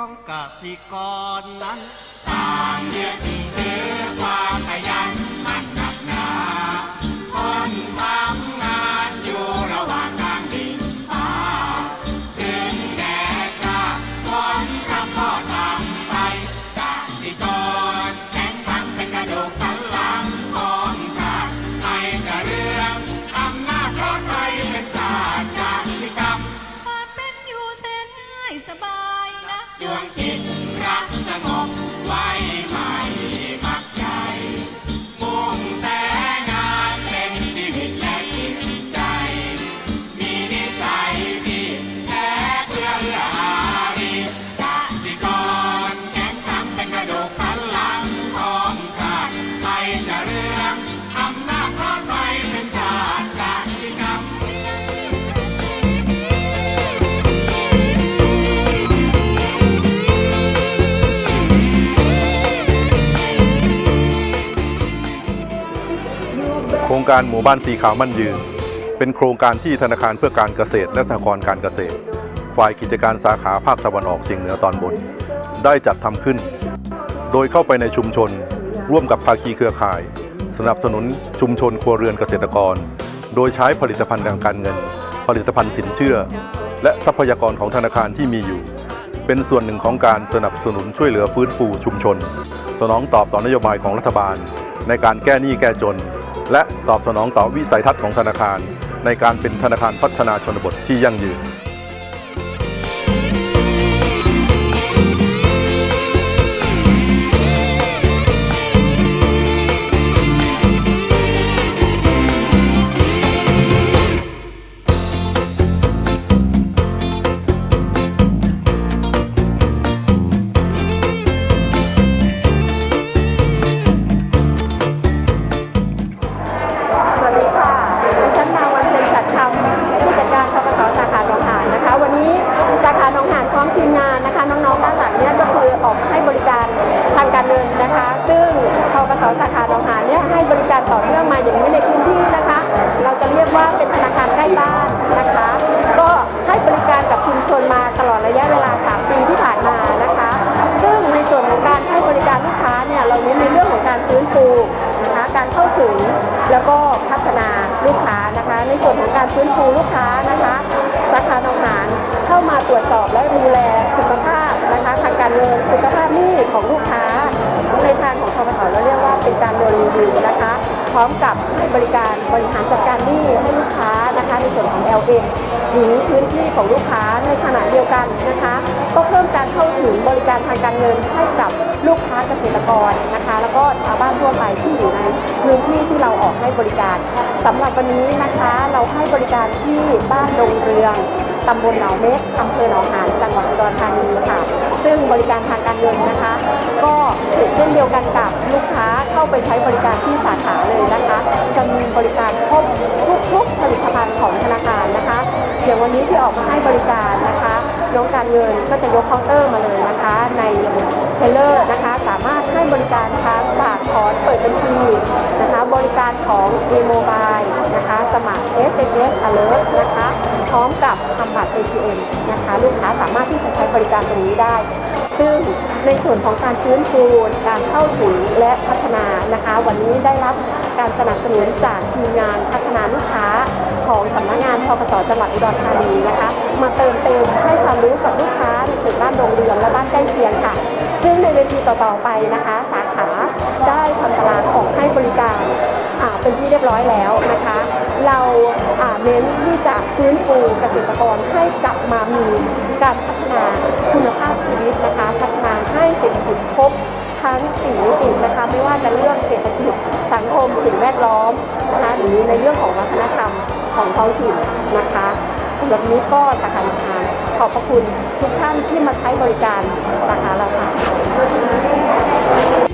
รชีวิตของกสิกรนั้นตามเยึด ดวงจิตรักสงบ ครงการหมู่บ้านสีขาวมั่นยืน เป็นโครงการที่ธนาคารเพื่อการเกษตรและสหกรณ์การเกษตร ฝ่ายกิจการสาขาภาคตะวันออกเฉียงเหนือตอนบน ได้จัดทำขึ้น โดยเข้าไปในชุมชน ร่วมกับภาคีเครือข่าย สนับสนุนชุมชนครัวเรือนเกษตรกร โดยใช้ผลิตภัณฑ์ทางการเงิน ผลิตภัณฑ์สินเชื่อ และทรัพยากรของธนาคารที่มีอยู่ เป็นส่วนหนึ่งของการสนับสนุนช่วยเหลือฟื้นฟูชุมชน สนองตอบต่อนโยบายของรัฐบาล ในการแก้หนี้แก้จน และตอบสนองต่อวิสัยทัศน์ของธนาคาร ในการเป็นธนาคารพัฒนาชนบทที่ยั่งยืน สสาขาหนองหานเนี่ยให้บริการต่อเนื่องมาอย่างนี้ในพื้นที่นะคะ เราจะเรียกว่าเป็นธนาคารใกล้บ้านนะคะ ก็ให้บริการกับชุมชนมาตลอดระยะเวลา 3 ปีที่ผ่านมานะคะ ซึ่งในส่วนของการให้บริการลูกค้าเนี่ยเราเน้นในเรื่องของการฟื้นฟูนะคะการเข้าถึงแล้วก็พัฒนาลูกค้านะคะ ในส่วนของการฟื้นฟูลูกค้านะคะสาขาหนองหานเข้ามาตรวจสอบและดูแลสุขภาพนะคะทางการเงินสุขภาพหนี้ของลูกค้าในทางของทกสเราเรียก เป็นการโดนรีวิวนะคะ พร้อมกับให้บริการบริหารจัดการหนี้ให้ลูกค้านะคะ ในส่วนของ LM หรือพื้นที่ของลูกค้าในขณะเดียวกันนะคะ ก็เพิ่มการเข้าถึงบริการทางการเงินให้กับลูกค้าเกษตรกรนะคะ แล้วก็ชาวบ้านทั่วไปที่อยู่ในพื้นที่ที่เราออกให้บริการสำหรับวันนี้นะคะเราให้บริการที่บ้านดงเรืองตำบลหนองเม็กอำเภอหนองหาน จังหวัดอุดรธานีค่ะ ซึ่งบริการทางการเงินนะคะ ก็เช่นเดียวกันกับลูก เข้าไปใช้บริการที่สาขาเลยนะคะ จะมีบริการครบทุกๆผลิตภัณฑ์ของธนาคารนะคะอย่างวันนี้ที่ออกมาให้บริการนะคะน้องการเงินก็จะยกเคาน์เตอร์มาเลยนะคะ ในระบบเทเลอร์นะคะ สามารถให้บริการทั้งฝากถอนเปิดบัญชีนะคะ บริการของ e m o b i l e นะคะ สมัคร SMS Alert นะคะ พร้อมกับทำบัตร ATM นะคะ ลูกค้าสามารถที่จะใช้บริการตรงนี้ได้ ซึ่งในส่วนของการฟื้นฟูการเข้าถึงและพัฒนานะคะ วันนี้ได้รับการสนับสนุนจากทีมงานพัฒนาลูกค้าของสำนักงานทกสจังหวัดอุดรธานีนะคะ มาเติมเต็มให้ความรู้กับลูกค้าในเขตบ้านดงเรืองและบ้านใกล้เคียงค่ะ ซึ่งในเวทีต่อๆไปนะคะ สาขาได้ทำตารางออกให้บริการเป็นที่เรียบร้อยแล้วนะคะ เราเน้นที่จะฟื้นฟูเกษตรกรให้กลับมามีการพัฒนาคุณภาพ วิตนะคะพัฒนาให้เศรษฐกิจครบทั้งสี่มิตินะคะไม่ว่าจะเรื่องเศรษฐกิจสังคมสิ่งแวดล้อมนะคะหรือในเรื่องของวัฒนธรรมของท้องถิ่นนะคะแบบนี้ก็สาขาทานขอบพระคุณทุกท่านที่มาใช้บริการสาขาเราค่ะ